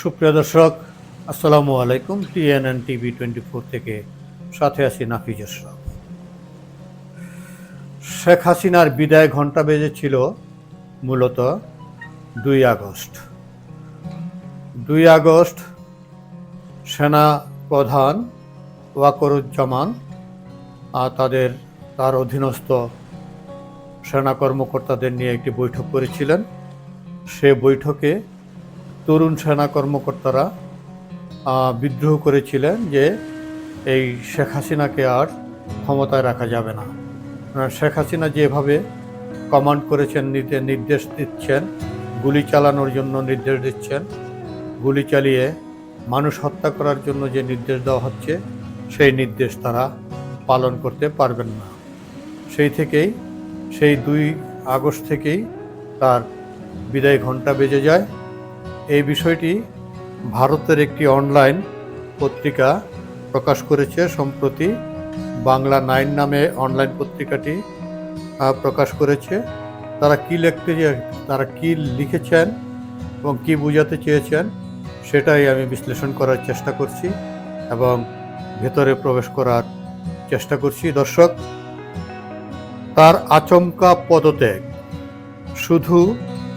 সুপ্রিয় দর্শক, আসসালামু আলাইকুম, টিএনএন টিভি টোয়েন্টি ফোর থেকে সাথে আছি নাফিজ আশরাফ শেখ হাসিনার বিদায় ঘণ্টা বেজেছিল মূলত দুই আগস্ট। দুই আগস্ট সেনা প্রধান ওয়াকরুজ্জামান আর তাদের, তার অধীনস্থ সেনা কর্মকর্তাদের নিয়ে একটি বৈঠক করেছিলেন। সে বৈঠকে তরুণ সেনা কর্মকর্তারা বিদ্রোহ করেছিলেন যে এই শেখ হাসিনাকে আর ক্ষমতায় রাখা যাবে না। শেখ হাসিনা যেভাবে কমান্ড করেছেন নির্দে- নির্দেশ দিচ্ছেন, গুলি চালানোর জন্য নির্দেশ দিচ্ছেন, গুলি চালিয়ে মানুষ হত্যা করার জন্য যে নির্দেশ দেওয়া হচ্ছে, সেই নির্দেশ তারা পালন করতে পারবেন না। সেই থেকেই, সেই দুই আগস্ট থেকেই তার বিদায় ঘণ্টা বেজে যায়। এই বিষয়টি ভারতের একটি অনলাইন পত্রিকা প্রকাশ করেছে সম্প্রতি বাংলা নাইন নামে অনলাইন পত্রিকাটি প্রকাশ করেছে। তারা কি লিখতে তারা কি লিখেছেন এবং কি বোঝাতে চেয়েছেন সেটাই আমি বিশ্লেষণ করার চেষ্টা করছি এবং ভেতরে প্রবেশ করার চেষ্টা করছি। দর্শক, তার আচমকা পদত্যাগ শুধু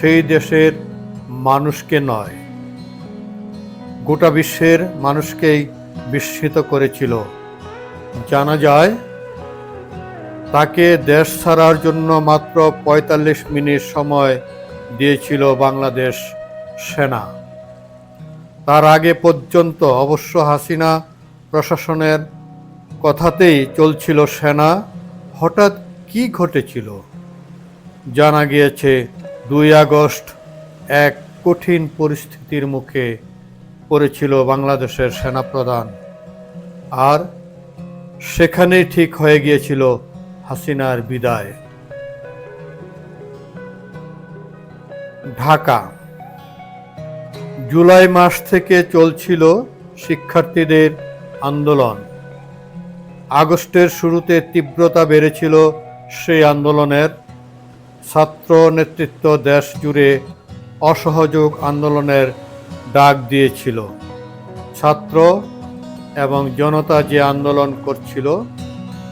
সেই দেশের মানুষকে নয়। গোটা বিশ্বের মানুষকেই বিস্মিত করেছিল। জানা যায়, তাকে দেশ ছাড়ার জন্য মাত্র পঁয়তাল্লিশ মিনিট সময় দিয়েছিল বাংলাদেশ সেনা। তার আগে পর্যন্ত অবশ্য হাসিনা প্রশাসনের কথাতেই চলছিল সেনা। হঠাৎ কি ঘটেছিল? জানা গিয়েছে, দুই আগস্ট এক কঠিন পরিস্থিতির মুখে পড়েছিল বাংলাদেশের সেনাপ্রধান। আর সেখানেই ঠিক হয়ে গিয়েছিল হাসিনার বিদায়। ঢাকা। জুলাই মাস থেকে চলছিল শিক্ষার্থীদের আন্দোলন। আগস্টের শুরুতে তীব্রতা বেড়েছিল সেই আন্দোলনের। ছাত্র নেতৃত্ব দেশ জুড়ে অসহযোগ আন্দোলনের ডাক দিয়েছিল। ছাত্র এবং জনতা যে আন্দোলন করছিল,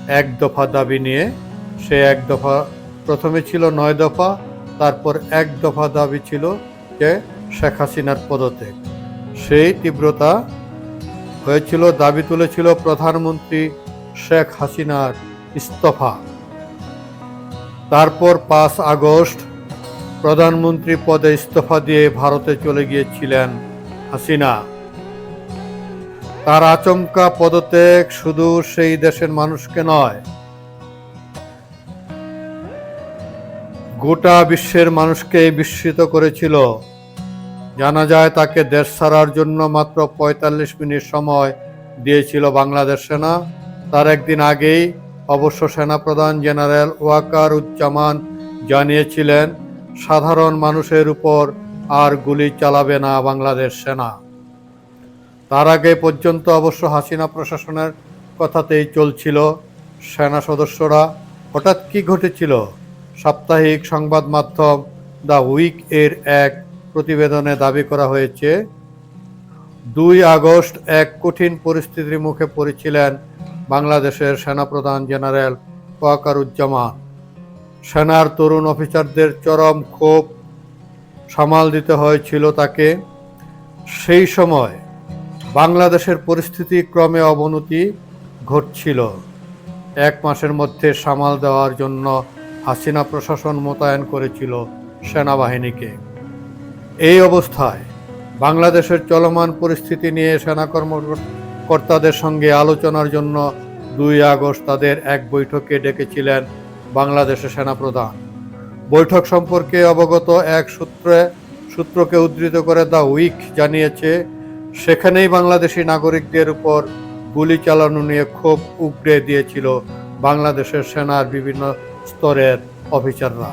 এক দফা দাবি নিয়ে সে এক দফা, প্রথমে ছিল নয় দফা, তারপর এক দফা দাবি ছিল যে শেখ হাসিনার পদত্যাগ। সেই তীব্রতা হয়েছিল, দাবি তুলেছিল প্রধানমন্ত্রী শেখ হাসিনার ইস্তফা। তারপর পাঁচ আগস্ট প্রধানমন্ত্রী পদে ইস্তফা দিয়ে ভারতে চলে গিয়েছিলেন হাসিনা। তার আচমকা পদত্যাগ শুধু সেই দেশের মানুষকে নয়, গোটা বিশ্বের মানুষকে বিস্মিত করেছিল। জানা যায় তাকে দেশ ছাড়ার জন্য মাত্র পঁয়তাল্লিশ মিনিট সময় দিয়েছিল বাংলাদেশ সেনা। তার একদিন আগেই অবশ্য সেনাপ্রধান জেনারেল ওয়াকার উজ্জামান জানিয়েছিলেন সাধারণ মানুষের উপর আর গুলি চালাবে না বাংলাদেশ সেনা। তার আগে পর্যন্ত অবশ্য হাসিনা প্রশাসনের কথাতেই চলছিল, সেনা সদস্যরা, হঠাৎ কি ঘটেছিল? সাপ্তাহিক সংবাদ মাধ্যম দ্য উইক এর এক প্রতিবেদনে দাবি করা হয়েছে, দুই আগস্ট এক কঠিন পরিস্থিতির মুখে পড়েছিলেন বাংলাদেশের সেনাপ্রধান জেনারেল ওয়াকারুজ্জামান সেনার তরুণ অফিসারদের চরম ক্ষোভ সামাল দিতে হয়েছিল তাকে। সেই সময় বাংলাদেশের পরিস্থিতি ক্রমে অবনতি ঘটছিল। এক মাসের মধ্যে সামাল দেওয়ার জন্য হাসিনা প্রশাসন মোতায়েন করেছিল সেনাবাহিনীকে। এই অবস্থায় বাংলাদেশের চলমান পরিস্থিতি নিয়ে সেনা কর্মকর্তাদের সঙ্গে আলোচনার জন্য দুই আগস্ট তাদের এক বৈঠকে ডেকেছিলেন বাংলাদেশের সেনাপ্রধান। বৈঠক সম্পর্কে অবগত এক সূত্রে সূত্রকে উদ্ধৃত করে দ্য উইক জানিয়েছে, সেখানেই বাংলাদেশি নাগরিকদের উপর গুলি চালানো নিয়ে ক্ষোভ উগড়ে দিয়েছিল বাংলাদেশের সেনার বিভিন্ন স্তরের অফিসাররা।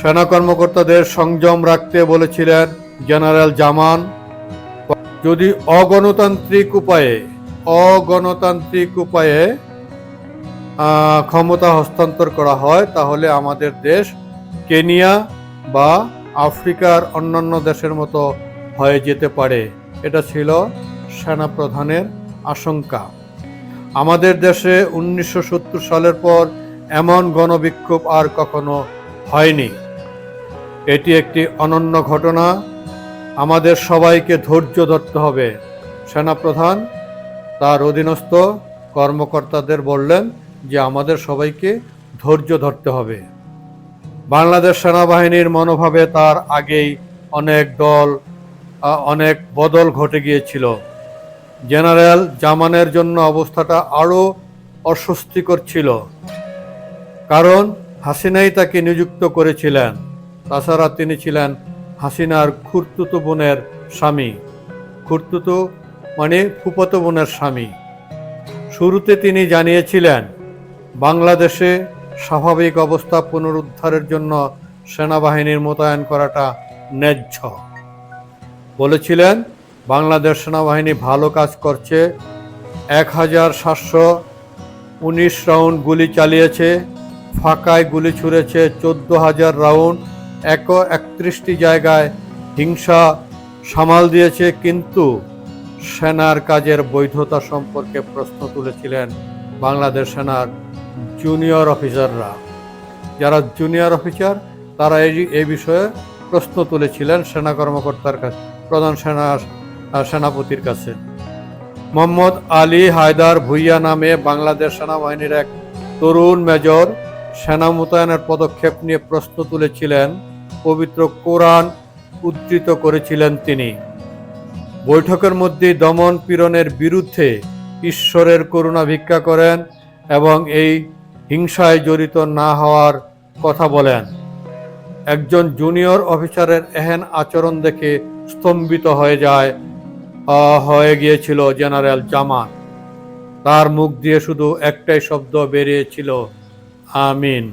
সেনা কর্মকর্তাদের সংযম রাখতে বলেছিলেন জেনারেল জামান, যদি অগণতান্ত্রিক উপায়ে অগণতান্ত্রিক উপায়ে ক্ষমতা হস্তান্তর করা হয়, তাহলে আমাদের দেশ কেনিয়া বা আফ্রিকার অন্যান্য দেশের মতো হয়ে যেতে পারে। এটা ছিল সেনাপ্রধানের আশঙ্কা। আমাদের দেশে উনিশশো সত্তর সালের পর এমন গণবিক্ষোভ আর কখনো হয়নি। এটি একটি অনন্য ঘটনা। আমাদের সবাইকে ধৈর্য ধরতে হবে। সেনাপ্রধান, তার অধীনস্থ কর্মকর্তাদের বললেন যে আমাদের সবাইকে ধৈর্য ধরতে হবে। বাংলাদেশ সেনাবাহিনীর মনোভাবে তার আগেই অনেক দল অনেক বদল ঘটে গিয়েছিল। জেনারেল জামানের জন্য অবস্থাটা আরও অস্বস্তিকর ছিল। কারণ হাসিনাই তাকে নিযুক্ত করেছিলেন। তাছাড়া তিনি ছিলেন হাসিনার খুর্তুতো বোনের স্বামী। খুর্তুতো মানে ফুপতো বোনের স্বামী। শুরুতে তিনি জানিয়েছিলেন বাংলাদেশে স্বাভাবিক অবস্থা পুনরুদ্ধারের জন্য সেনাবাহিনীর মোতায়েন করাটা ন্যায্য। বলেছিলেন, বাংলাদেশ সেনাবাহিনী ভালো কাজ করছে, এক হাজার সাতশো উনিশ রাউন্ড গুলি চালিয়েছে, ফাঁকায় গুলি ছুঁড়েছে, চোদ্দ হাজার রাউন্ড এক একত্রিশটি জায়গায় হিংসা সামাল দিয়েছে, কিন্তু সেনার কাজের বৈধতা সম্পর্কে প্রশ্ন তুলেছিলেন বাংলাদেশ সেনার জুনিয়র অফিসাররা যারা জুনিয়র অফিসার তারা এই এই বিষয়ে প্রশ্ন তুলেছিলেন সেনা কর্মকর্তার কাছে, প্রধান সেনা, সেনাপতির কাছে। মোহাম্মদ আলী হায়দার ভুইয়া নামে বাংলাদেশ সেনাবাহিনীর এক তরুণ মেজর সেনা মোতায়েনের পদক্ষেপ নিয়ে প্রশ্ন তুলেছিলেন, পবিত্র কোরআন উদ্ধৃত করেছিলেন তিনি। বৈঠকের মধ্যে দমন পীড়নের বিরুদ্ধে ঈশ্বরের করুণা ভিক্ষা করেন এবং এই হিংসায় জড়িত না হওয়ার কথা বলেন। একজন জুনিয়র অফিসারের এহেন আচরণ দেখে স্তম্ভিত হয়ে যায় হয়ে গিয়েছিল জেনারেল জামান। তার মুখ দিয়ে শুধু একটাই শব্দ বেরিয়েছিল, আমিন।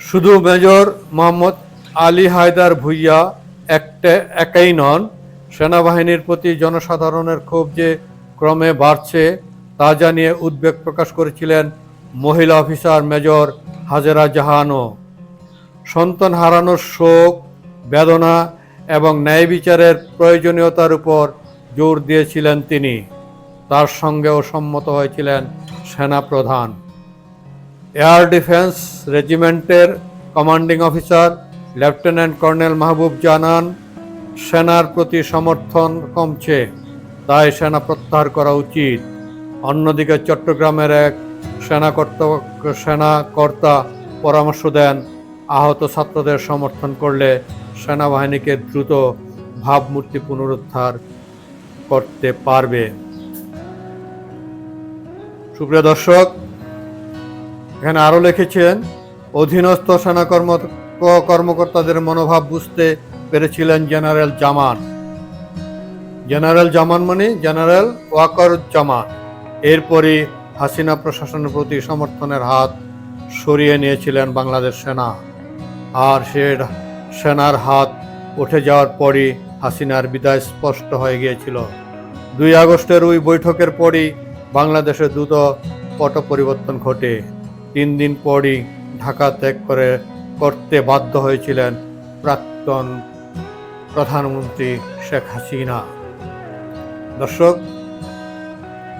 শুধু মেজর মোহাম্মদ আলী হায়দার ভুইয়া একটা, একাই নন, সেনাবাহিনীর প্রতি জনসাধারণের ক্ষোভ যে ক্রমে বাড়ছে তা জানিয়ে উদ্বেগ প্রকাশ করেছিলেন মহিলা অফিসার মেজর হাজেরা জাহানও। সন্তান হারানোর শোক, বেদনা এবং ন্যায় বিচারের প্রয়োজনীয়তার উপর জোর দিয়েছিলেন তিনি। তার সঙ্গেও সম্মত হয়েছিলেন সেনাপ্রধান air defence রেজিমেন্টের commanding officer lieutenant colonel Mahbub জানান, সেনার প্রতি সমর্থন কমছে, তাই সেনা প্রত্যাহার করা উচিত। অন্যদিকে চট্টগ্রামের এক সেনা কর্তা সেনা কর্তা পরামর্শ দেন, আহত ছাত্রদের সমর্থন করলে সেনাবাহিনীকে দ্রুত ভাবমূর্তি পুনরুদ্ধার করতে পারবে। সুপ্রিয় দর্শক, এখানে আরও লিখেছেন, অধীনস্থ সেনা কর্ম কর্মকর্তাদের মনোভাব বুঝতে পেরেছিলেন জেনারেল জামান। জেনারেল জামান মানে জেনারেল ওয়াকারুজ্জামান। এরপরই হাসিনা প্রশাসনের প্রতি সমর্থনের হাত সরিয়ে নিয়েছিলেন বাংলাদেশ সেনা। আর সে সেনার হাত উঠে যাওয়ার পরই হাসিনার বিদায় স্পষ্ট হয়ে গিয়েছিল। দুই আগস্টের ওই বৈঠকের পরই বাংলাদেশে দ্রুত পট পরিবর্তন ঘটে। তিন দিন পরই ঢাকা ত্যাগ করে করতে বাধ্য হয়েছিলেন প্রাক্তন প্রধানমন্ত্রী শেখ হাসিনা। দর্শক